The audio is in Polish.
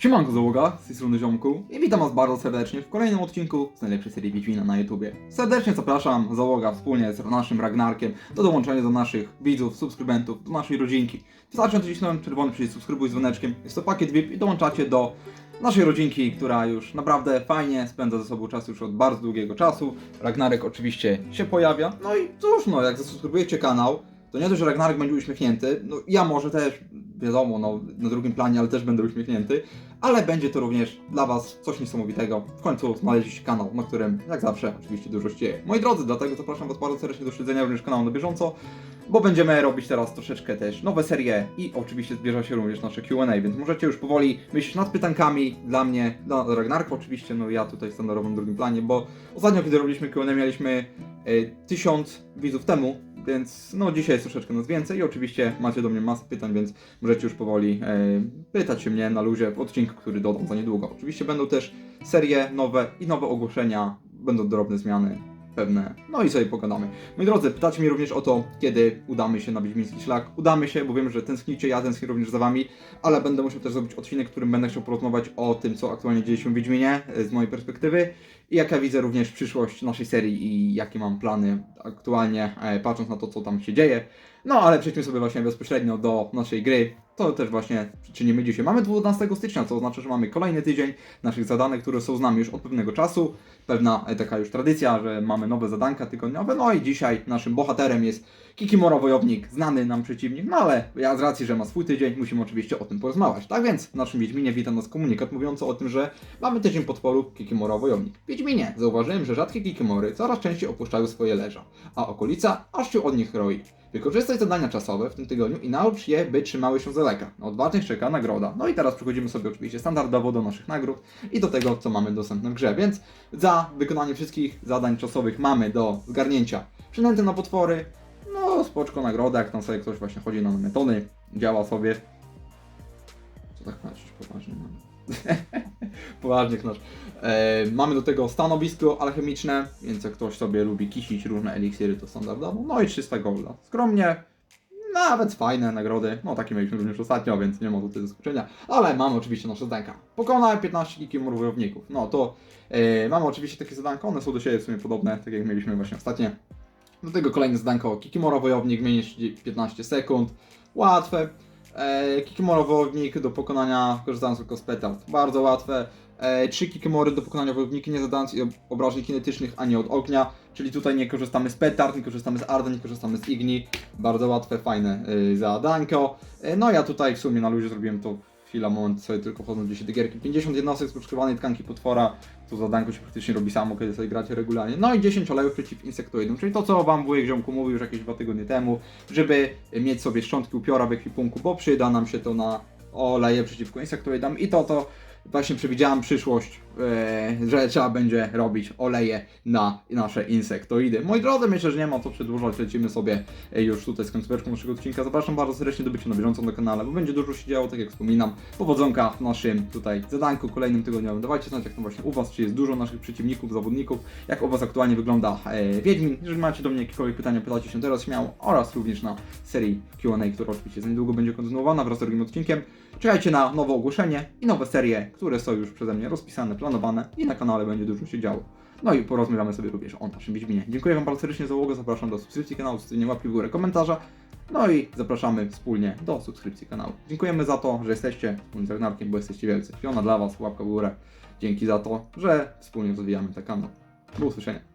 Siemanko załoga, z tej strony Ziomku i witam was bardzo serdecznie w kolejnym odcinku z najlepszej serii Wiedźmina na YouTubie. Serdecznie zapraszam załoga wspólnie z naszym Ragnarkiem do dołączenia do naszych widzów, subskrybentów, do naszej rodzinki. Wystarczy nacisnąć czerwony przycisk subskrybuj z dzwoneczkiem, jest to pakiet VIP i dołączacie do naszej rodzinki, która już naprawdę fajnie spędza ze sobą czas już od bardzo długiego czasu. Ragnarek oczywiście się pojawia, no i cóż no, jak zasubskrybujecie kanał, to nie to, że Ragnarek będzie uśmiechnięty, no ja może też, wiadomo, no, na drugim planie, ale też będę uśmiechnięty, ale będzie to również dla Was coś niesamowitego. W końcu znaleźliście kanał, na którym, jak zawsze, oczywiście dużo się dzieje. Moi drodzy, dlatego zapraszam Was bardzo serdecznie do śledzenia również kanału na bieżąco, bo będziemy robić teraz troszeczkę też nowe serie i oczywiście zbierze się również nasze Q&A, więc możecie już powoli myśleć nad pytankami dla mnie, dla Ragnarka oczywiście, no ja tutaj standardowo na drugim planie, bo ostatnio, kiedy robiliśmy Q&A, mieliśmy tysiąc widzów temu, więc no dzisiaj jest troszeczkę nas więcej. I oczywiście macie do mnie masę pytań, więc możecie już powoli e, pytać się mnie na luzie w odcinku, który dodam za niedługo. Oczywiście będą też serie nowe i nowe ogłoszenia, będą drobne zmiany pewne, no i sobie pogadamy. Moi drodzy, pytacie mnie również o to, kiedy udamy się na Wiedźmiński Szlak. Udamy się, bo wiem, że tęsknicie, ja tęsknię również za wami, ale będę musiał też zrobić odcinek, w którym będę chciał porozmawiać o tym, co aktualnie dzieje się w Wiedźminie e, z mojej perspektywy i jak ja widzę również przyszłość naszej serii i jakie mam plany aktualnie, e, patrząc na to, co tam się dzieje. No, ale przejdźmy sobie właśnie bezpośrednio do naszej gry. To też właśnie czynimy dzisiaj. Mamy 12 stycznia, co oznacza, że mamy kolejny tydzień naszych zadanek, które są z nami już od pewnego czasu. Pewna e, taka już tradycja, że mamy nowe zadanka tygodniowe. No i dzisiaj naszym bohaterem jest Kikimora Wojownik, znany nam przeciwnik, no ale ja z racji, że ma swój tydzień, musimy oczywiście o tym porozmawiać. Tak więc w naszym Wiedźminie witam nas komunikat mówiący o tym, że mamy tydzień podporu Kikimora Wojownik. Wiedźminie zauważyłem, że rzadkie Kikimory coraz częściej opuszczają swoje leża, a okolica aż się od nich roi. Wykorzystaj zadania czasowe w tym tygodniu i naucz je, by trzymały się z daleka. Na odważnych czeka nagroda. No i teraz przechodzimy sobie oczywiście standardowo do naszych nagród i do tego, co mamy dostępne w grze. Więc za wykonanie wszystkich zadań czasowych mamy do zgarnięcia przynęty na potwory. No, spoczko nagroda, jak tam sobie ktoś właśnie chodzi na metody, działa sobie. Co tak patrzysz poważnie? No. Poważnie knasz. E, mamy do tego stanowisko alchemiczne, więc jak ktoś sobie lubi kisić różne eliksiry, to standardowo. No i 300 golda. Skromnie, nawet fajne nagrody. No takie mieliśmy również ostatnio, więc nie ma tutaj zaskoczenia. Ale mamy oczywiście nasze zadanka. Pokonaj 15 kikimur wojowników. No to e, mamy oczywiście takie zadanka, one są do siebie w sumie podobne, tak jak mieliśmy właśnie ostatnio. Do tego kolejne zadanko Kikimora wojownik, niż 15 sekund. Łatwe. E, Kikimora wojownik do pokonania korzystając tylko z petard. Bardzo łatwe. E, trzy Kikimory do pokonania wojowniki, nie zadając obrażeń kinetycznych ani od ognia. Czyli tutaj nie korzystamy z petard, nie korzystamy z arden, nie korzystamy z igni. Bardzo łatwe, fajne y, zadanko. E, no ja tutaj w sumie na luzie zrobiłem to chwila, moment, sobie tylko wchodzą gdzieś do gierki. 50 jednostek z poszukiwanej tkanki potwora. To zadanko się praktycznie robi samo, kiedy sobie gracie regularnie. No i 10 olejów przeciw insektoidom, czyli to co wam wujek ziomku mówił już jakieś dwa tygodnie temu, żeby mieć sobie szczątki upiora w ekwipunku, bo przyda nam się to na oleje przeciwko insektoidom i to to właśnie przewidziałam przyszłość, e, że trzeba będzie robić oleje na nasze insektoidy. Moi drodzy, myślę, że nie ma co przedłużać, lecimy sobie e, już tutaj z końcóweczką naszego odcinka. Zapraszam bardzo serdecznie do bycia na bieżąco na kanale, bo będzie dużo się działo, tak jak wspominam. Powodzonka w naszym tutaj zadanku kolejnym tygodniowym. Dawajcie znać, jak to właśnie u Was, czy jest dużo naszych przeciwników, zawodników, jak u Was aktualnie wygląda e, Wiedźmin. Jeżeli macie do mnie jakiekolwiek pytania, pytajcie się teraz śmiało oraz również na serii Q&A, która oczywiście za niedługo będzie kontynuowana wraz z drugim odcinkiem. Czekajcie na nowe ogłoszenie i nowe serie, które są już przeze mnie rozpisane, planowane i na kanale będzie dużo się działo. No i porozmawiamy sobie również o naszym Wiedźminie. Dziękuję Wam bardzo serdecznie za uwagę, zapraszam do subskrypcji kanału, zostawienia łapki w górę, komentarza. No i zapraszamy wspólnie do subskrypcji kanału. Dziękujemy za to, że jesteście wspólnie z Ragnarkiem, bo jesteście wielcy. Fiona dla Was, łapka w górę. Dzięki za to, że wspólnie rozwijamy ten kanał. Do usłyszenia.